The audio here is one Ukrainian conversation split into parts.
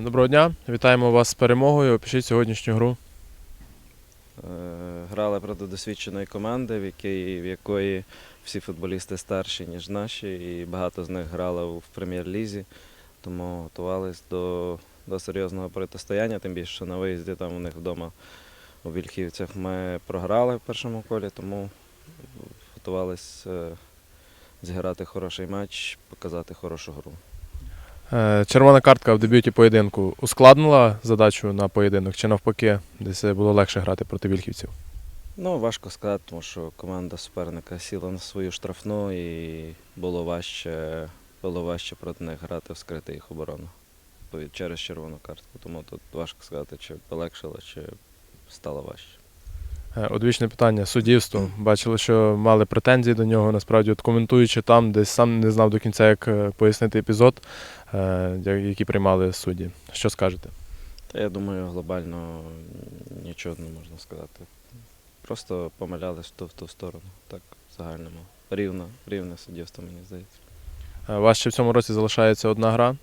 Доброго дня, вітаємо вас з перемогою. Опишіть сьогоднішню гру. Е, Грали проти досвідченої команди, в, якій, в якої всі футболісти старші, ніж наші, і багато з них грали в прем'єр-лізі, тому готувалися до, до серйозного протистояння, тим більше, що на виїзді там у них вдома у Вільхівцях ми програли в першому колі, тому готувалися зіграти хороший матч, показати хорошу гру. Е, Червона картка в дебюті поєдинку ускладнила задачу на поєдинок чи навпаки, десь було легше грати проти вільхівців. Ну, важко сказати, тому що команда суперника сіла на свою штрафну і було важче, було важче проти них грати, вскрити їх оборону через червону картку. Тому тут важко сказати, чи полегшило, чи стало важче. Е, Одвічне питання суддівство. Бачили, що мали претензії до нього. Насправді, от коментуючи там, десь сам не знав до кінця, як е, пояснити епізод, е, який приймали судді. Що скажете? Та я думаю, глобально нічого не можна сказати. Просто помилялись в ту в ту сторону. Так, в загальному. Рівно, рівне суддівство, мені здається. У вас ще в цьому році залишається одна гра,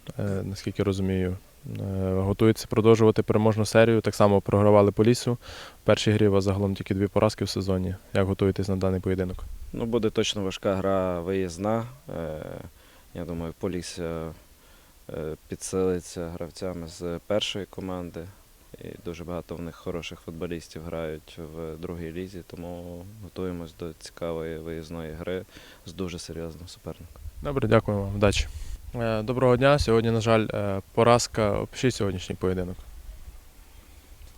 наскільки розумію. Е, Готується продовжувати переможну серію. Так само програвали по лісу. В першій грі у вас загалом тільки дві поразки в сезоні. Як готуєтесь на даний поєдинок? Ну, буде точно важка гра виїзна. Е, Я думаю, Полісся е, підсилиться гравцями з першої команди. І дуже багато в них хороших футболістів грають в другій лізі, тому готуємось до цікавої виїзної гри з дуже серйозним суперником. Добре, дякую вам. Вдачі. Е, Доброго дня. Сьогодні, на жаль, е, поразка. Опишіть сьогоднішній поєдинок.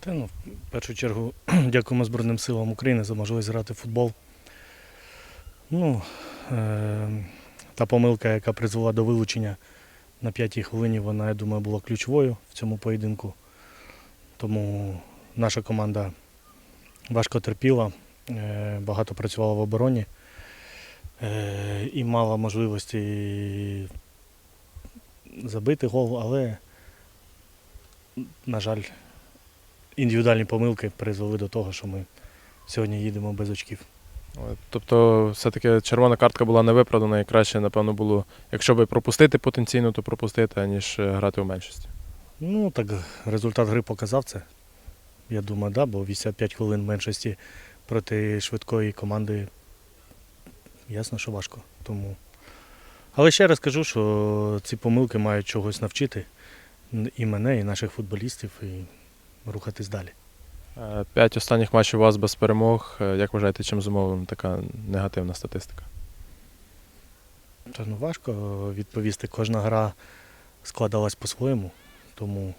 Та, ну, в першу чергу дякуємо Збройним силам України за можливість грати в футбол. Ну, е- та помилка, яка призвела до вилучення на п'ятій хвилині, вона, я думаю, була ключовою в цьому поєдинку. Тому наша команда важко терпіла, е- багато працювала в обороні е- і мала можливості забити гол, але, на жаль, індивідуальні помилки призвели до того, що ми сьогодні їдемо без очків. Тобто, все-таки червона картка була не виправдана і краще, напевно, було, якщо би пропустити потенційно, то пропустити, аніж е, грати у меншості. Ну, так результат гри показав це. Я думаю, да, бо 85 хвилин меншості проти швидкої команди ясно, що важко. Тому. Але ще раз кажу, що ці помилки мають чогось навчити і мене, і наших футболістів, і рухатись далі. Е, П'ять останніх матчів у вас без перемог. Е, Як вважаєте, чим зумовлена така негативна статистика? Та ну важко відповісти. Кожна гра складалась по-своєму, тому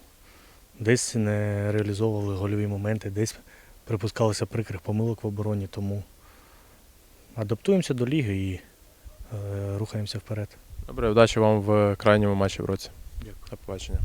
десь не реалізовували гольові моменти, десь припускалося прикрих помилок в обороні, тому адаптуємося до ліги і рухаємося вперед. Добре, удачі вам в крайньому матчі в році. Дякую. До побачення.